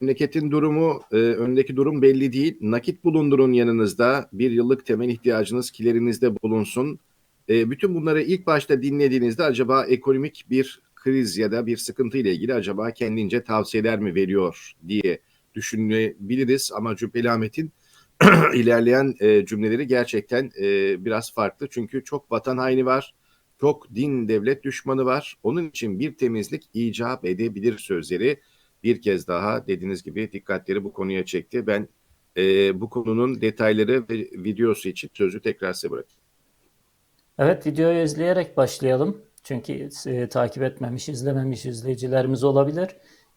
Memleketin durumu, e, önündeki durum belli değil. Nakit bulundurun yanınızda. Bir yıllık temel ihtiyacınız kilerinizde bulunsun. E, bütün bunları ilk başta dinlediğinizde acaba ekonomik bir kriz ya da bir sıkıntı ile ilgili acaba kendince tavsiyeler mi veriyor diye düşünebiliriz. Ama Cübbeli Ahmet'in ilerleyen e, cümleleri gerçekten e, biraz farklı. Çünkü çok vatan haini var, çok din devlet düşmanı var. Onun için bir temizlik icap edebilir sözleri bir kez daha dediğiniz gibi dikkatleri bu konuya çekti. Ben e, bu konunun detayları ve videosu için sözü tekrar size bırakayım. Evet, videoyu izleyerek başlayalım. Çünkü e, takip etmemiş, izlememiş izleyicilerimiz olabilir.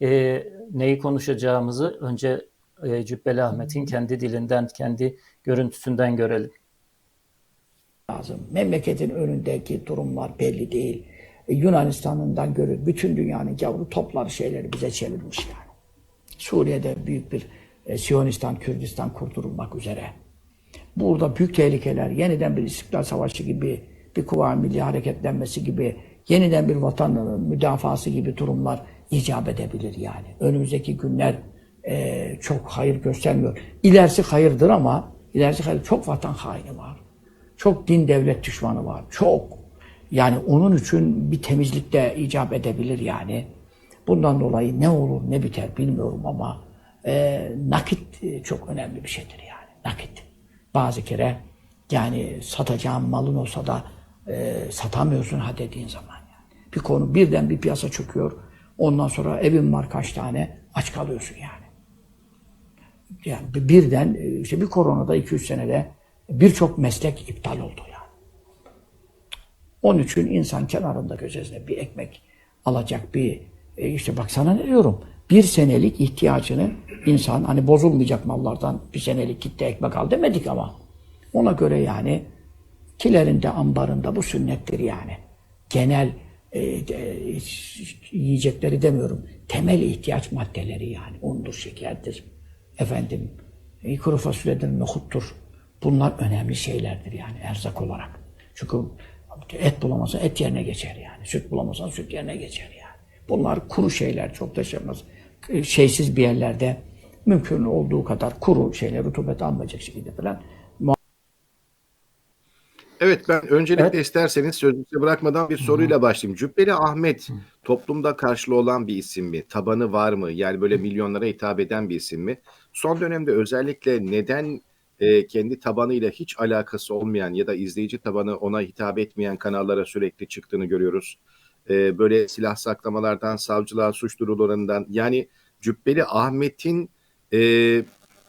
E, neyi konuşacağımızı önce e, Cübbeli Ahmet'in kendi dilinden, kendi görüntüsünden görelim. lazım. Memleketin önündeki durumlar belli değil. E, Yunanistan'ından görür bütün dünyanın gavuru toplar şeyleri bize çevirmiş yani. Suriye'de büyük bir e, Siyonistan, Kürdistan kurdurulmak üzere. Burada büyük tehlikeler, yeniden bir İstiklal Savaşı gibi, bir kuvayi milli hareketlenmesi gibi, yeniden bir vatan e, müdafası gibi durumlar icap edebilir yani. Önümüzdeki günler e, çok hayır göstermiyor. İlerisi hayırdır ama ilerisi hayır çok vatan haini var. Çok din devlet düşmanı var. Çok. Yani onun için bir temizlik de icap edebilir yani. Bundan dolayı ne olur ne biter bilmiyorum ama e, nakit e, çok önemli bir şeydir yani. Nakit. Bazı kere yani satacağın malın olsa da e, satamıyorsun ha dediğin zaman yani. Bir konu birden bir piyasa çöküyor. Ondan sonra evin var kaç tane aç kalıyorsun yani. Yani birden e, işte bir koronada 2-3 senede birçok meslek iptal oldu. Onun için insan kenarında köşesine bir ekmek alacak bir e, işte bak sana ne diyorum bir senelik ihtiyacını insan hani bozulmayacak mallardan bir senelik gitti ekmek al demedik ama ona göre yani kilerinde ambarında bu sünnettir yani. Genel e, e, yiyecekleri demiyorum. Temel ihtiyaç maddeleri yani. Undur, şekerdir. Efendim e, kuru fasulyedir, nohuttur. Bunlar önemli şeylerdir yani erzak olarak. Çünkü et bulamazsan et yerine geçer yani. Süt bulamazsan süt yerine geçer yani. Bunlar kuru şeyler çok taşımaz. Şeysiz bir yerlerde mümkün olduğu kadar kuru şeyler rutubet almayacak şekilde falan Evet ben öncelikle Evet. isterseniz sözünüzü bırakmadan bir soruyla başlayayım. Cübbeli Ahmet toplumda karşılığı olan bir isim mi? Tabanı var mı? Yani böyle milyonlara hitap eden bir isim mi? Son dönemde özellikle neden e, kendi tabanıyla hiç alakası olmayan ya da izleyici tabanı ona hitap etmeyen kanallara sürekli çıktığını görüyoruz. E, böyle silah saklamalardan, savcılığa suç duyurularından yani Cübbeli Ahmet'in e,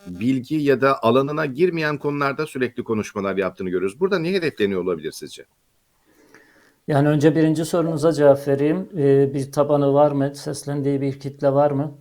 bilgi ya da alanına girmeyen konularda sürekli konuşmalar yaptığını görüyoruz. Burada ne hedefleniyor olabilir sizce? Yani önce birinci sorunuza cevap vereyim. E, bir tabanı var mı? Seslendiği bir kitle var mı?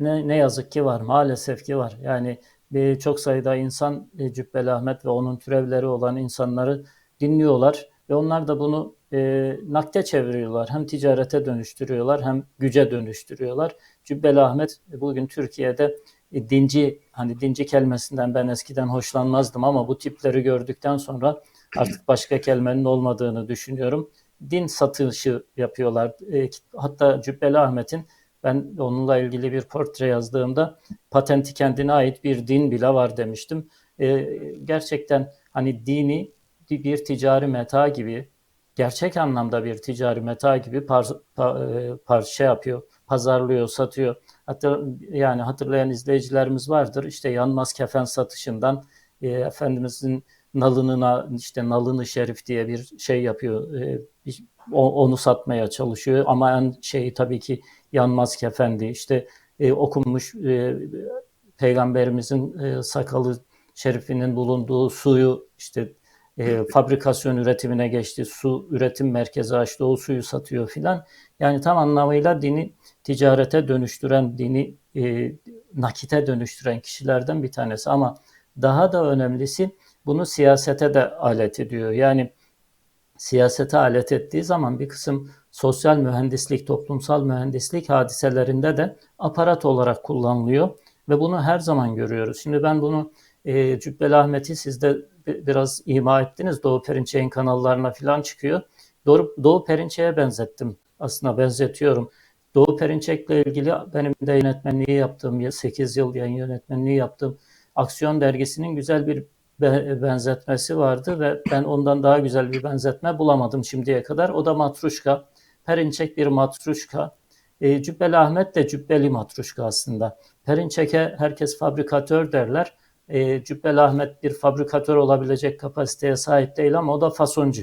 Ne, ne yazık ki var. Maalesef ki var. Yani e, çok sayıda insan e, Cübbeli Ahmet ve onun türevleri olan insanları dinliyorlar ve onlar da bunu e, nakde çeviriyorlar. Hem ticarete dönüştürüyorlar hem güce dönüştürüyorlar. Cübbeli Ahmet e, bugün Türkiye'de e, dinci hani dinci kelimesinden ben eskiden hoşlanmazdım ama bu tipleri gördükten sonra artık başka kelimenin olmadığını düşünüyorum. Din satışı yapıyorlar. E, hatta Cübbeli Ahmet'in ben onunla ilgili bir portre yazdığımda patenti kendine ait bir din bile var demiştim. E, gerçekten hani dini bir ticari meta gibi gerçek anlamda bir ticari meta gibi par, par, par şey yapıyor, pazarlıyor, satıyor. Hatta yani hatırlayan izleyicilerimiz vardır. İşte yanmaz kefen satışından e, Efendimizin nalınına işte nalını şerif diye bir şey yapıyor. E, onu satmaya çalışıyor ama en şey tabii ki yanmaz kefendi. İşte e, okunmuş e, peygamberimizin e, sakalı şerifinin bulunduğu suyu işte e, fabrikasyon üretimine geçti. Su üretim merkezi açtı. O suyu satıyor filan. Yani tam anlamıyla dini ticarete dönüştüren, dini e, nakite dönüştüren kişilerden bir tanesi. Ama daha da önemlisi bunu siyasete de alet ediyor. Yani siyasete alet ettiği zaman bir kısım sosyal mühendislik, toplumsal mühendislik hadiselerinde de aparat olarak kullanılıyor ve bunu her zaman görüyoruz. Şimdi ben bunu e, Cübbeli Ahmet'i siz de biraz ima ettiniz. Doğu Perinçek'in kanallarına falan çıkıyor. Doğu, Doğu Perinçek'e benzettim. Aslında benzetiyorum. Doğu Perinçek'le ilgili benim de yönetmenliği yaptığım, 8 yıl yayın yönetmenliği yaptığım Aksiyon dergisinin güzel bir benzetmesi vardı ve ben ondan daha güzel bir benzetme bulamadım şimdiye kadar. O da matruşka. Perinçek bir matruşka. E, Cübbeli Ahmet de cübbeli matruşka aslında. Perinçek'e herkes fabrikatör derler. E, Cübbeli Ahmet bir fabrikatör olabilecek kapasiteye sahip değil ama o da fasoncu.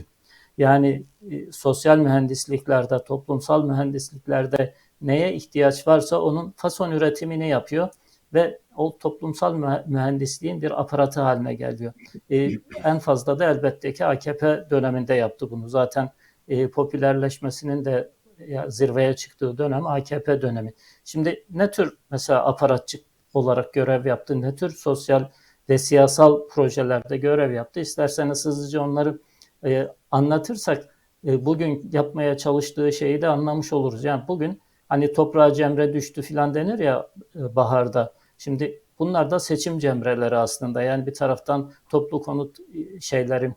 Yani e, sosyal mühendisliklerde, toplumsal mühendisliklerde neye ihtiyaç varsa onun fason üretimini yapıyor ve o toplumsal mühendisliğin bir aparatı haline geliyor. E, en fazla da elbette ki AKP döneminde yaptı bunu. Zaten e, popülerleşmesinin de ya, zirveye çıktığı dönem AKP dönemi. Şimdi ne tür mesela aparatçı olarak görev yaptı, ne tür sosyal ve siyasal projelerde görev yaptı. İsterseniz hızlıca onları e, anlatırsak e, bugün yapmaya çalıştığı şeyi de anlamış oluruz. Yani bugün hani toprağa cemre düştü filan denir ya e, baharda. Şimdi bunlar da seçim cemreleri aslında. Yani bir taraftan toplu konut e, şeyleri,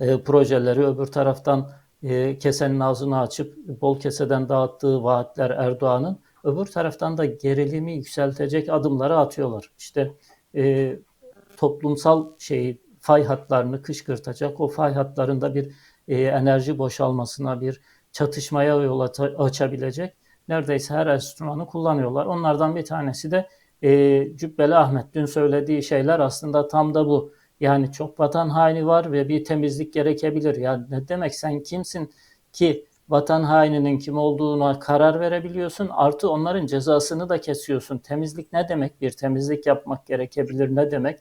e, projeleri, öbür taraftan e, kesenin ağzını açıp bol keseden dağıttığı vaatler Erdoğan'ın, öbür taraftan da gerilimi yükseltecek adımları atıyorlar. İşte e, toplumsal şeyi, fay hatlarını kışkırtacak, o fay hatlarında bir e, enerji boşalmasına, bir çatışmaya yol açabilecek neredeyse her enstrümanı kullanıyorlar. Onlardan bir tanesi de e, Cübbeli Ahmet dün söylediği şeyler aslında tam da bu. Yani çok vatan haini var ve bir temizlik gerekebilir. Yani ne demek sen kimsin ki vatan haininin kim olduğuna karar verebiliyorsun. Artı onların cezasını da kesiyorsun. Temizlik ne demek? Bir temizlik yapmak gerekebilir ne demek?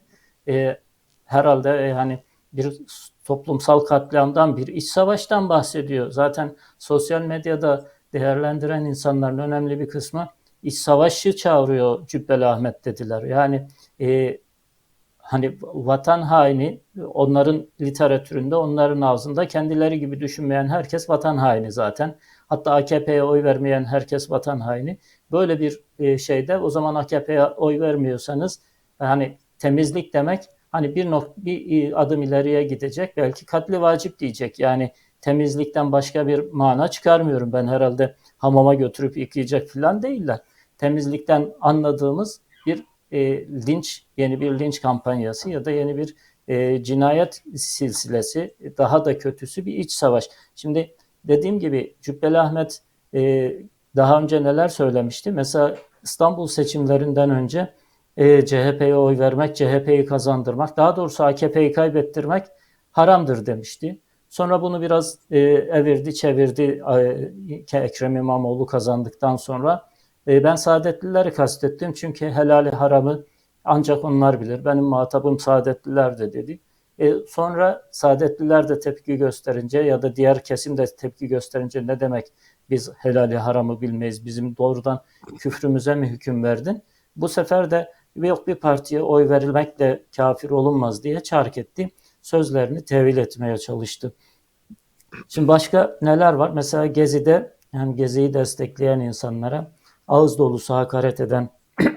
E, herhalde yani bir toplumsal katliamdan, bir iç savaştan bahsediyor. Zaten sosyal medyada değerlendiren insanların önemli bir kısmı iç savaşı çağırıyor Cübbeli Ahmet dediler. Yani e, hani vatan haini onların literatüründe onların ağzında kendileri gibi düşünmeyen herkes vatan haini zaten. Hatta AKP'ye oy vermeyen herkes vatan haini. Böyle bir e, şeyde o zaman AKP'ye oy vermiyorsanız hani temizlik demek hani bir, nok bir e, adım ileriye gidecek belki katli vacip diyecek. Yani temizlikten başka bir mana çıkarmıyorum. Ben herhalde hamama götürüp yıkayacak falan değiller. Temizlikten anladığımız bir e, linç, yeni bir linç kampanyası ya da yeni bir e, cinayet silsilesi, daha da kötüsü bir iç savaş. Şimdi dediğim gibi Cübbeli Ahmet e, daha önce neler söylemişti? Mesela İstanbul seçimlerinden önce e, CHP'ye oy vermek, CHP'yi kazandırmak, daha doğrusu AKP'yi kaybettirmek haramdır demişti. Sonra bunu biraz e, evirdi çevirdi e, Ekrem İmamoğlu kazandıktan sonra. E, ben Saadetlileri kastettim çünkü helali haramı ancak onlar bilir. Benim muhatabım Saadetliler de dedi. E, sonra Saadetliler de tepki gösterince ya da diğer kesim de tepki gösterince ne demek biz helali haramı bilmeyiz, bizim doğrudan küfrümüze mi hüküm verdin? Bu sefer de yok bir partiye oy verilmekle kafir olunmaz diye çark etti sözlerini tevil etmeye çalıştı. Şimdi başka neler var? Mesela Gezi'de yani Gezi'yi destekleyen insanlara ağız dolusu hakaret eden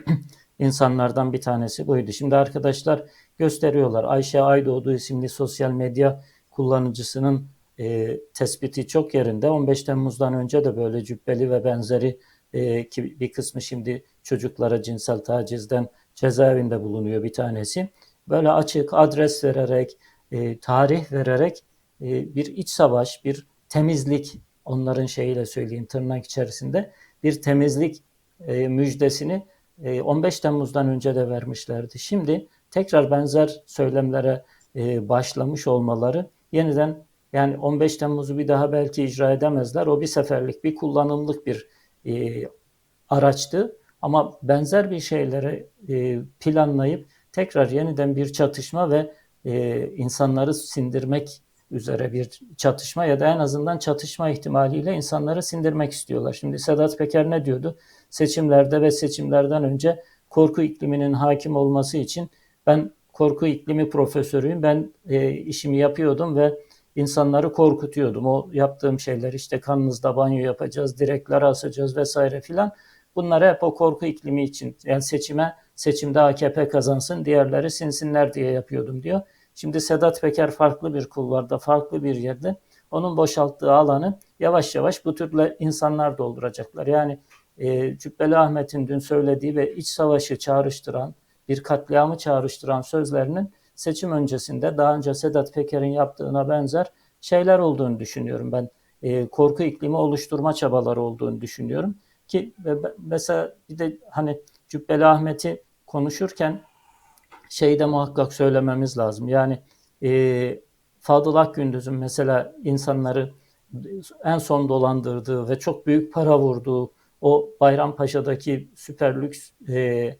insanlardan bir tanesi buydu. Şimdi arkadaşlar gösteriyorlar. Ayşe Aydoğdu isimli sosyal medya kullanıcısının e, tespiti çok yerinde. 15 Temmuz'dan önce de böyle cübbeli ve benzeri e, ki bir kısmı şimdi çocuklara cinsel tacizden cezaevinde bulunuyor bir tanesi. Böyle açık adres vererek, e, tarih vererek e, bir iç savaş, bir temizlik, onların şeyiyle söyleyeyim tırnak içerisinde bir temizlik e, müjdesini 15 Temmuz'dan önce de vermişlerdi. Şimdi tekrar benzer söylemlere başlamış olmaları yeniden yani 15 Temmuz'u bir daha belki icra edemezler. O bir seferlik, bir kullanımlık bir araçtı. Ama benzer bir şeyleri planlayıp tekrar yeniden bir çatışma ve e, insanları sindirmek üzere bir çatışma ya da en azından çatışma ihtimaliyle insanları sindirmek istiyorlar. Şimdi Sedat Peker ne diyordu? Seçimlerde ve seçimlerden önce korku ikliminin hakim olması için ben korku iklimi profesörüyüm. Ben e, işimi yapıyordum ve insanları korkutuyordum. O yaptığım şeyler işte kanınızda banyo yapacağız, direkler asacağız vesaire filan. Bunları hep o korku iklimi için yani seçime seçimde AKP kazansın diğerleri sinsinler diye yapıyordum diyor. Şimdi Sedat Peker farklı bir kulvarda, farklı bir yerde onun boşalttığı alanı yavaş yavaş bu türlü insanlar dolduracaklar. Yani e, Cübbeli Ahmet'in dün söylediği ve iç savaşı çağrıştıran, bir katliamı çağrıştıran sözlerinin seçim öncesinde daha önce Sedat Peker'in yaptığına benzer şeyler olduğunu düşünüyorum ben. E, korku iklimi oluşturma çabaları olduğunu düşünüyorum. Ki mesela bir de hani Cübbeli Ahmet'i konuşurken şeyi de muhakkak söylememiz lazım. Yani e, Fadıl Akgündüz'ün mesela insanları en son dolandırdığı ve çok büyük para vurduğu o Bayrampaşa'daki süper lüks e,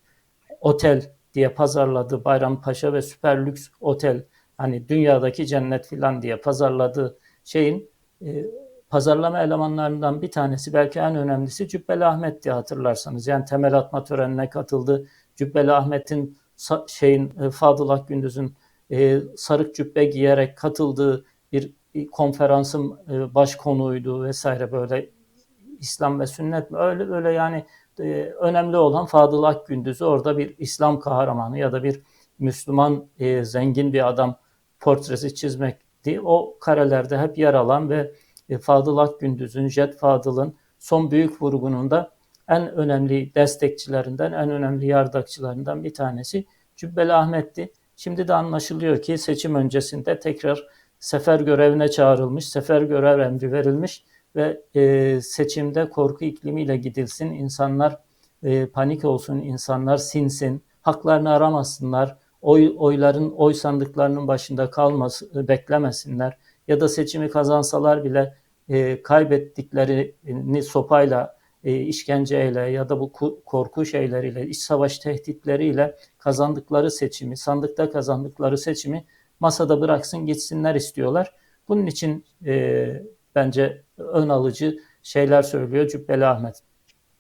otel diye pazarladığı Bayrampaşa ve süper lüks otel hani dünyadaki cennet filan diye pazarladığı şeyin e, pazarlama elemanlarından bir tanesi belki en önemlisi Cübbeli Ahmet diye hatırlarsanız. Yani temel atma törenine katıldı. Cübbeli Ahmet'in şeyin e, Fadıl Akgündüz'ün e, sarık cübbe giyerek katıldığı bir bir konferansın e, baş konuydu vesaire böyle İslam ve sünnet mi? Öyle öyle yani e, önemli olan Fadıl Akgündüz'ü orada bir İslam kahramanı ya da bir Müslüman e, zengin bir adam portresi çizmekti. O karelerde hep yer alan ve e, Fadıl Akgündüz'ün, Jet Fadıl'ın son büyük vurgununda en önemli destekçilerinden, en önemli yardakçılarından bir tanesi Cübbeli Ahmet'ti. Şimdi de anlaşılıyor ki seçim öncesinde tekrar sefer görevine çağrılmış, sefer görev emri verilmiş ve e, seçimde korku iklimiyle gidilsin, insanlar e, panik olsun, insanlar sinsin, haklarını aramasınlar, oy, oyların oy sandıklarının başında kalması, beklemesinler ya da seçimi kazansalar bile e, kaybettiklerini sopayla, e, işkenceyle ya da bu ku- korku şeyleriyle, iç savaş tehditleriyle kazandıkları seçimi, sandıkta kazandıkları seçimi masada bıraksın gitsinler istiyorlar. Bunun için e, bence ön alıcı şeyler söylüyor Cübbeli Ahmet.